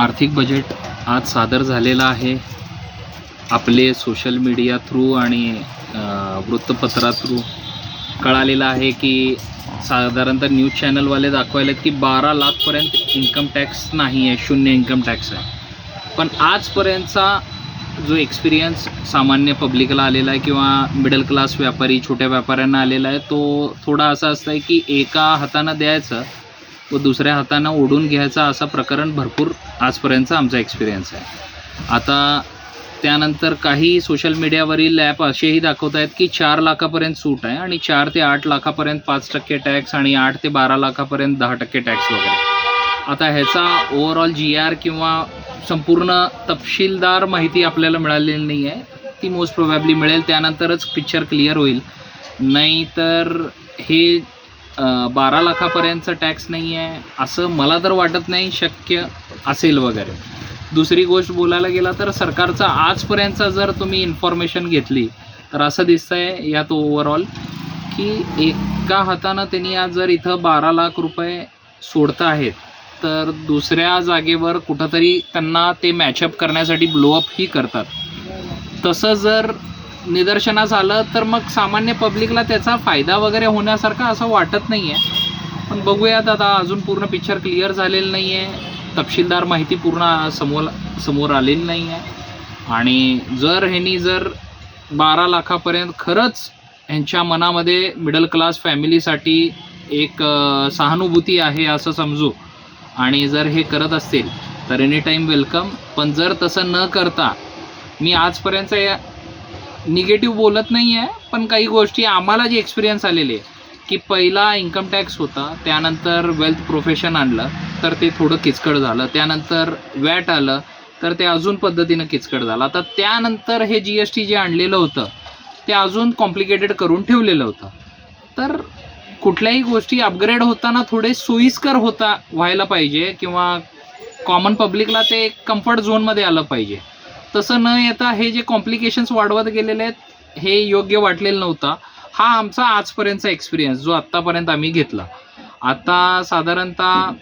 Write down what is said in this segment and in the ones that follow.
आर्थिक बजेट आज सादर झालेलं आहे. आपले सोशल मीडिया थ्रू आणि वृत्तपत्रा थ्रू कळालेलं आहे की साधारणतः न्यूज चॅनलवाले दाखवायलेत की बारा लाखपर्यंत इन्कम टॅक्स नाही आहे शून्य इन्कम टॅक्स आहे. पण आजपर्यंतचा जो एक्सपिरियन्स सामान्य पब्लिकला आलेला आहे किंवा मिडल क्लास व्यापारी छोट्या व्यापाऱ्यांना आलेला आहे तो थोडा असा असतं आहे की एका हातानं द्यायचं व दुसऱ्या हातानं ओढून घ्यायचा असा प्रकरण भरपूर आजपर्यंतचा आमचा एक्सपिरियन्स आहे. आता त्यानंतर काही सोशल मीडियावरील ॲप असेही दाखवत आहेत की चार लाखापर्यंत सूट आहे आणि चार ते आठ लाखापर्यंत पाच टक्के टॅक्स आणि आठ ते बारा लाखापर्यंत दहा टक्के टॅक्स वगैरे. आता ह्याचा ओव्हरऑल जी आर किंवा संपूर्ण तपशीलदार माहिती आपल्याला मिळालेली नाही आहे ती मोस्ट प्रोबॅबली मिळेल त्यानंतरच पिक्चर क्लिअर होईल. नाही तर हे बारा लाखापर्यंतचा टॅक्स नाही आहे. असं मला तर वाटत नाही शक्य असेल वगैरे. दुसरी गोष्ट बोलायला गेला तर सरकारचा आजपर्यंतचा जर तुम्ही इन्फॉर्मेशन घेतली तर असं दिसतं आहे यात ओव्हरऑल की एका हातानं त्यांनी आज जर इथं बारा लाख रुपये सोडत आहेत तर दुसऱ्या जागेवर कुठंतरी त्यांना ते मॅचअप करण्यासाठी ब्लोअपही करतात. तसं जर निदर्शनास आलं तर मग सामान्य पब्लिकला त्याचा फायदा वगैरे होण्यासारखा असं वाटत नाही आहे पण बघूयात आता अजून पूर्ण पिक्चर क्लिअर झालेलं नाही आहे तपशीलदार माहिती पूर्ण समोर समोर आलेली नाही आहे आणि जर ह्यांनी जर बारा लाखापर्यंत खरंच ह्यांच्या मनामध्ये मिडल क्लास फॅमिलीसाठी एक सहानुभूती आहे असं समजू आणि जर हे करत असतील तर एनी टाईम वेलकम पण जर तसं न करता मी आजपर्यंत या निगेटिव्ह बोलत नाही आहे पण काही गोष्टी आम्हाला जे एक्सपिरियन्स आलेले आहे की पहिला इन्कम टॅक्स होता त्यानंतर वेल्थ प्रोफेशन आणलं तर ते थोडं किचकट झालं त्यानंतर वॅट आलं तर ते अजून पद्धतीनं किचकट झालं. आता त्यानंतर हे जी एस टी जे आणलेलं होतं ते अजून कॉम्प्लिकेटेड करून ठेवलेलं होतं. तर कुठल्याही गोष्टी अपग्रेड होताना थोडे सोयीस्कर होता व्हायला पाहिजे किंवा कॉमन पब्लिकला ते कम्फर्ट झोनमध्ये आलं पाहिजे. तसं न येता हे जे कॉम्प्लिकेशन्स वाढवत गेलेले आहेत हे योग्य वाटलेलं नव्हतं. हा आमचा आजपर्यंतचा एक्सपिरियन्स जो आत्तापर्यंत आम्ही घेतला. आता साधारणतः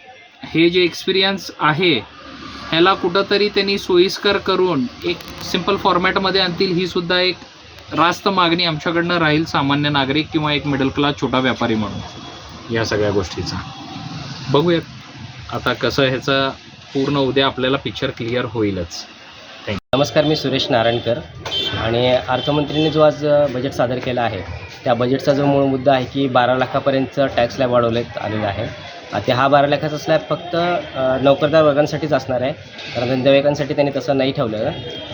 हे जे एक्सपिरियन्स आहे ह्याला कुठंतरी त्यांनी सोयीस्कर करून एक सिंपल फॉर्मॅटमध्ये आणतील ही सुद्धा एक रास्त मागणी आमच्याकडनं राहील सामान्य नागरिक किंवा एक मिडल क्लास छोटा व्यापारी म्हणून. या सगळ्या गोष्टीचा. बघूयात. आता कसं ह्याचं पूर्ण उद्या आपल्याला पिक्चर क्लिअर होईलच. नमस्कार मी सुरेश नारायणकर आणि अर्थमंत्रीने जो आज बजेट सादर केला आहे त्या बजेटचा जो मूळ मुद्दा आहे की बारा लाखापर्यंतचं टॅक्स स्लॅब वाढवण्यात आलेला आहे. ते हा बारा लाखाचा स्लॅब फक्त नोकरदार वर्गांसाठीच असणार आहे. कारण धंदेवाईकांसाठी त्यांनी तसं नाही ठेवलेलं.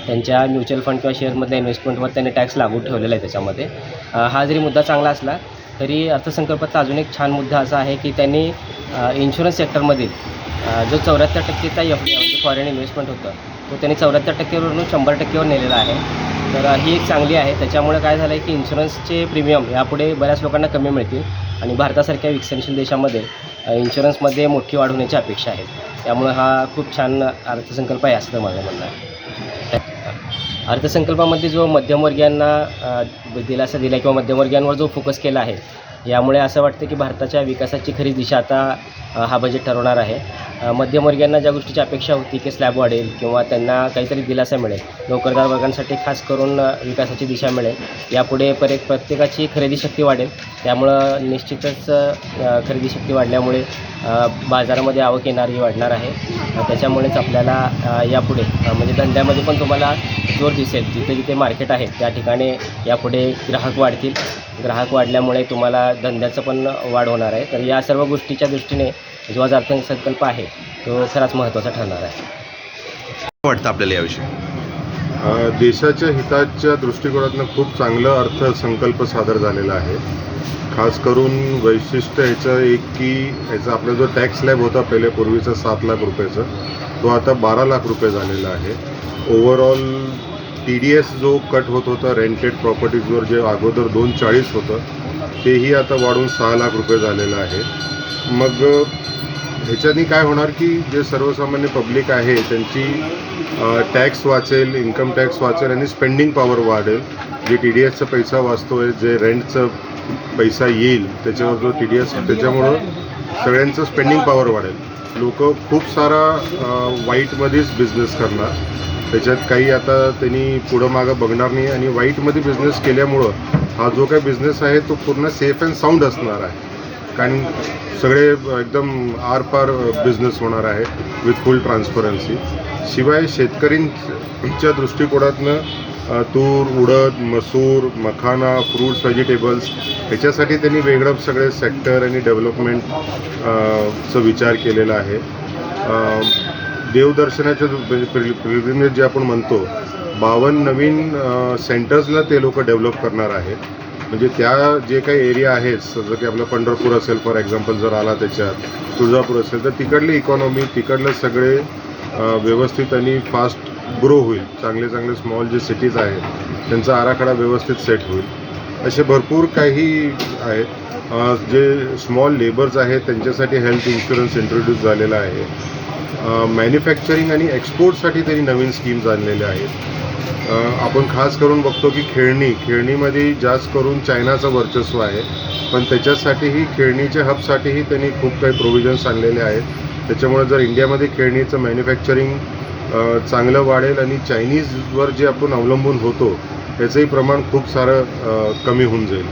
त्यांच्या म्युच्युअल फंड किंवा शेअरमधल्या इन्व्हेस्टमेंटवर त्यांनी टॅक्स लागू ठेवलेला आहे त्याच्यामध्ये. हा जरी मुद्दा चांगला असला तरी अर्थसंकल्पाचा अजून एक छान मुद्दा असा आहे की त्यांनी इन्शुरन्स सेक्टरमधील जो चौऱ्याहत्तर टक्केचा एफ डी म्हणजे फॉरेन इन्व्हेस्टमेंट होतं तो त्यांनी चौऱ्याहत्तर टक्केवरून शंभर टक्केवर नेलेला आहे. तर ही एक चांगली आहे. त्याच्यामुळे काय झालं आहे की इन्शुरन्सचे प्रीमियम यापुढे बऱ्याच लोकांना कमी मिळतील आणि भारतासारख्या विकसनशील देशामध्ये इन्शुरन्समध्ये मोठी वाढ होण्याची अपेक्षा आहे. त्यामुळे हा खूप छान अर्थसंकल्प आहे असं माझं म्हणणं आहे. अर्थसंकल्पामध्ये जो मध्यमवर्गीयांना दिलासा दिला किंवा मध्यमवर्गीयांवर जो फोकस केला आहे यामुळे असं वाटतं की भारताच्या विकासाची खरी दिशा आता हा बजेट ठरवणार आहे. मध्यमवर्गीयांना ज्या गोष्टीची अपेक्षा होती की स्लॅब वाढेल किंवा त्यांना काहीतरी दिलासा मिळेल नोकरदार वर्गांसाठी खास करून विकासाची दिशा मिळेल यापुढे परे प्रत्येकाची खरेदी शक्ती वाढेल. त्यामुळं निश्चितच खरेदी शक्ती वाढल्यामुळे बाजारामध्ये आवक येणारी वाढणार आहे. त्याच्यामुळेच आपल्याला यापुढे म्हणजे धंद्यामध्ये पण तुम्हाला जोर दिसेल. जिथे जिथे मार्केट आहे त्या ठिकाणी यापुढे ग्राहक वाढतील. ग्राहक वाढल्यामुळे तुम्हाला धंद्याचं पण वाढ होणार आहे. तर या सर्व गोष्टीच्या दृष्टीने जो आज अर्थसंकल्प आहे तो खराच महत्त्वाचा ठरणार आहे. काय वाटतं आपल्याला याविषयी? देशाच्या हिताच्या दृष्टिकोनातून खूप चांगलं अर्थसंकल्प सादर झालेला आहे. खास करून वैशिष्ट्य ह्याचं एक की ह्याचा आपला जो टॅक्स स्लॅब होता पहिले पूर्वीचा सात लाख रुपयाचा तो आता बारा लाख रुपये झालेला आहे. ओव्हरऑल टी डी एस जो कट होत होता रेंटेड प्रॉपर्टीजवर जे अगोदर दोन चाळीस होतं तेही आता वाढून सहा लाख रुपये झालेलं आहे. मग ह्याच्यानी काय होणार की जे सर्वसामान्य पब्लिक आहे त्यांची टॅक्स वाचेल इन्कम टॅक्स वाचेल आणि स्पेंडिंग पॉवर वाढेल. जे टी डी एसचा पैसा वाचतोय जे रेंटचं पैसा येईल त्याच्यावर जो टी डी एस त्याच्यामुळं सगळ्यांचं स्पेंडिंग पॉवर वाढेल. लोक खूप सारा वाईटमध्येच बिझनेस करणार. त्याच्यात काही आता त्यांनी पुढं मागं बघणार नाही आणि वाईटमध्ये बिझनेस केल्यामुळं हा जो काही बिझनेस आहे तो पूर्ण सेफ अँड साऊंड असणार आहे. कारण सगळे एकदम आरपार बिझनेस होणार आहे विथ फुल ट्रान्सपरन्सी शिवाय शेतकरींच्या दृष्टिकोनातनं तूर उडद मसूर मखाना फ्रूट्स व्हेजिटेबल्स ह्याच्यासाठी त्यांनी वेगळं सगळे सेक्टर आणि डेव्हलपमेंट चा विचार केलेला आहे. देवदर्शनाच्या प्रिलिमिनरी जे आपण म्हणतो बावन्न नवीन सेंटर्सला ते लोक डेव्हलप करणार आहेत. म्हणजे त्या जे काही एरिया आहेत जसं की आपलं पंढरपूर असेल फॉर एक्झाम्पल जर आला त्याच्यात तुळजापूर असेल तर तिकडली इकॉनॉमी तिकडले सगळे व्यवस्थित आणि फास्ट ग्रो होईल. चांगले चांगले स्मॉल जे सिटीज आहेत त्यांचा आराखडा व्यवस्थित सेट होईल. असे भरपूर काही आहेत. जे स्मॉल लेबर्स आहेत त्यांच्यासाठी हेल्थ इन्शुरन्स इंट्रोड्यूस झालेला आहे. मॅन्युफॅक्चरिंग आणि एक्सपोर्टसाठी त्यांनी नवीन स्कीम्स आणलेल्या आहेत. आपण खास करून बघतो की खेळणी खेळणीमध्ये जास्त करून चायनाचं वर्चस्व आहे. पण त्याच्यासाठीही खेळणीच्या हबसाठीही त्यांनी खूप काही प्रोव्हिजन्स आणलेले आहेत. त्याच्यामुळे जर इंडियामध्ये खेळणीचं मॅन्युफॅक्चरिंग चांगलं वाढेल आणि चायनीजवर जे आपण अवलंबून होतो त्याचंही प्रमाण खूप सारं कमी होऊन जाईल.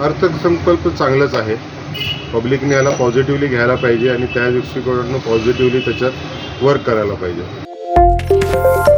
अर्थसंकल्प चांगलंच आहे. पब्लिकने याला पॉझिटिव्हली घ्यायला पाहिजे आणि त्या दृष्टिकोनातून पॉझिटिव्हली त्याच्यात वर्क करायला पाहिजे.